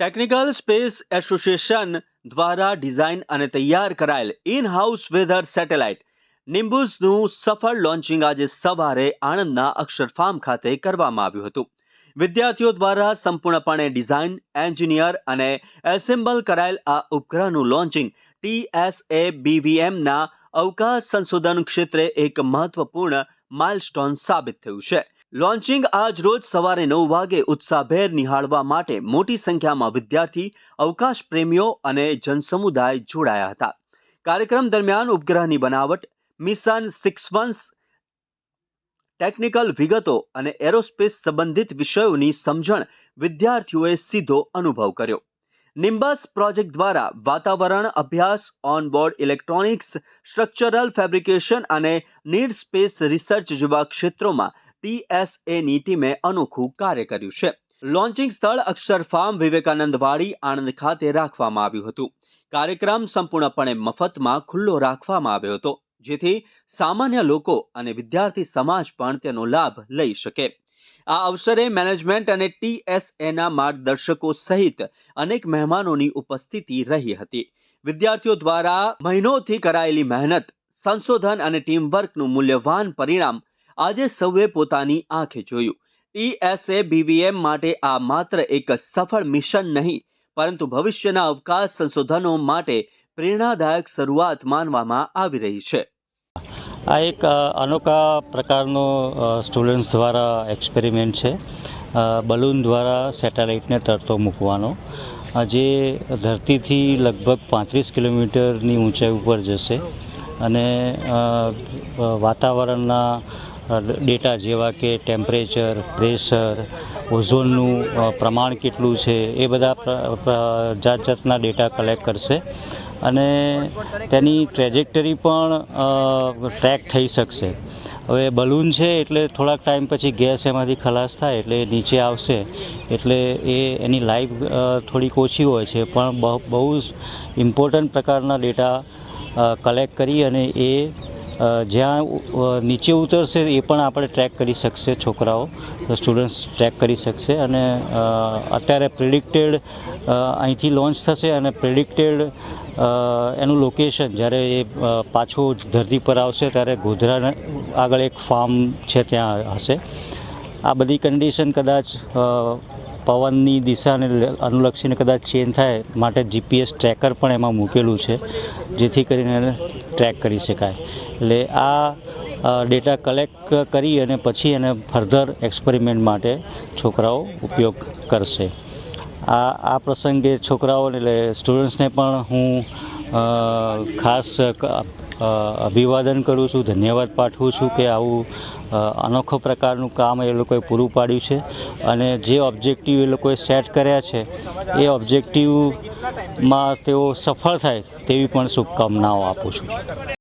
Technical space association દ્વારા design અને તૈયાર કરાયેલ ઇન હાઉસ વેધર સેટેલાઇટ નિમ્બુઝનું સફળ લોન્ચિંગ આજે સવારે આણંદના અક્ષર ફાર્મ ખાતે કરવામાં આવ્યું હતું. વિદ્યાર્થીઓ દ્વારા સંપૂર્ણપણે ડિઝાઇન એન્જિનિયર અને એસેમ્બલ કરાયેલ આ ઉપગ્રહનું લોન્ચિંગ ટીએસએ બીવીએમના અવકાશ સંશોધન ક્ષેત્રે એક મહત્વપૂર્ણ માઇલસ્ટોન સાબિત થયું છે. લોન્ચિંગ આજ રોજ સવારે નવ વાગે ઉત્સાહભેર નિહાળવા માટે મોટી સંખ્યામાં વિદ્યાર્થી, અવકાશ પ્રેમીઓ અને જનસમુદાય જોડાયા હતા. કાર્યક્રમ દરમિયાન ઉપગ્રહની બનાવટ, મિશન સિક્સ વન્સ, ટેકનિકલ વિગતો અને એરોસ્પેસ સંબંધિત વિષયોની સમજણ વિદ્યાર્થીઓએ સીધો અનુભવ કર્યો. નિમ્બસ પ્રોજેક્ટ દ્વારા વાતાવરણ અભ્યાસ, ઓનબોર્ડ ઇલેક્ટ્રોનિક્સ, સ્ટ્રક્ચરલ ફેબ્રિકેશન અને નીડ સ્પેસ રિસર્ચ જેવા ક્ષેત્રોમાં ટીએસએની ટીમે અનોખું કાર્ય કર્યું છે. લોન્ચિંગ સ્થળ અક્ષર ફાર્મ વિવેકાનંદવાડી, આણંદ ખાતે રાખવામાં આવ્યું હતું. કાર્યક્રમ સંપૂર્ણપણે મફતમાં ખુલ્લો રાખવામાં આવ્યો હતો, જેથી સામાન્ય લોકો અને વિદ્યાર્થી સમાજ પણ તેનો લાભ લઈ શકે. આ અવસરે મેનેજમેન્ટ અને ટીએસએના માર્ગદર્શકો સહિત અનેક મહેમાનોની ઉપસ્થિતિ રહી હતી. વિદ્યાર્થીઓ દ્વારા મહિનોથી કરાયેલી મહેનત, સંશોધન અને ટીમવર્કનું મૂલ્યવાન પરિણામ આજે સૌએ પોતાની આંખે જોયું. ટીએસએ બીવીએમ માટે આ માત્ર એક સફળ મિશન નહીં, પરંતુ ભવિષ્યના અવકાશ સંશોધનો માટે પ્રેરણાદાયક શરૂઆત માનવામાં આવી રહી છે. આ એક અનોખા પ્રકારનો સ્ટુડન્ટ્સ દ્વારા એક્સપેરિમેન્ટ છે. બલૂન દ્વારા સેટેલાઇટને તરતો મૂકવાનો. જે ધરતીથી લગભગ પાંત્રીસ કિલોમીટરની ઊંચાઈ ઉપર જશે અને વાતાવરણના ડેટા જેવા કે ટેમ્પરેચર, પ્રેશર, ઓઝોનનું પ્રમાણ કેટલું છે, એ બધા જાત જાતના ડેટા કલેક્ટ કરશે. અને તેની ટ્રેજેક્ટરી પણ ટ્રેક થઈ શકશે. હવે બલૂન છે એટલે થોડાક ટાઈમ પછી ગેસ એમાંથી ખલાસ થાય એટલે નીચે આવશે. એટલે એ, એની લાઈફ થોડીક ઓછી હોય છે, પણ બહુ જ ઇમ્પોર્ટન્ટ પ્રકારના ડેટા કલેક્ટ કરી અને એ જ્યાં નીચે ઉતરશે એ પણ આપણે ટ્રેક કરી શકશે છોકરાઓ સ્ટુડન્ટ્સ ટ્રેક કરી શકશે અને અત્યારે પ્રિડિક્ટેડ અહીંથી લોન્ચ થશે અને પ્રિડિક્ટેડ એનું લોકેશન જ્યારે એ પાછું ધરતી પર આવશે ત્યારે ગોધરા આગળ એક ફાર્મ છે ત્યાં હશે. આ બધી કન્ડિશન કદાચ પવનની દિશાને અનુલક્ષીને કદાચ ચેન્જ થાય માટે જીપીએસ ટ્રેકર પણ એમાં મૂકેલું છે, જેથી કરીને ટ્રેક કરી શકાય. એટલે આ ડેટા કલેક્ટ કરી અને પછી એને ફર્ધર એક્સપેરિમેન્ટ માટે છોકરાઓ ઉપયોગ કરશે. આ આ પ્રસંગે છોકરાઓને એટલે સ્ટુડન્ટ્સને પણ હું ખાસ અભિવાદન કરું છું, ધન્યવાદ પાઠવું છું કે આવું અનોખો પ્રકારનું કામ એ લોકોએ પૂરું પાડ્યું છે અને જે ઓબ્જેક્ટિવ એ લોકોએ સેટ કર્યા છે, એ ઓબ્જેક્ટિવમાં તેઓ સફળ થાય તેવી પણ શુભકામનાઓ આપું છું.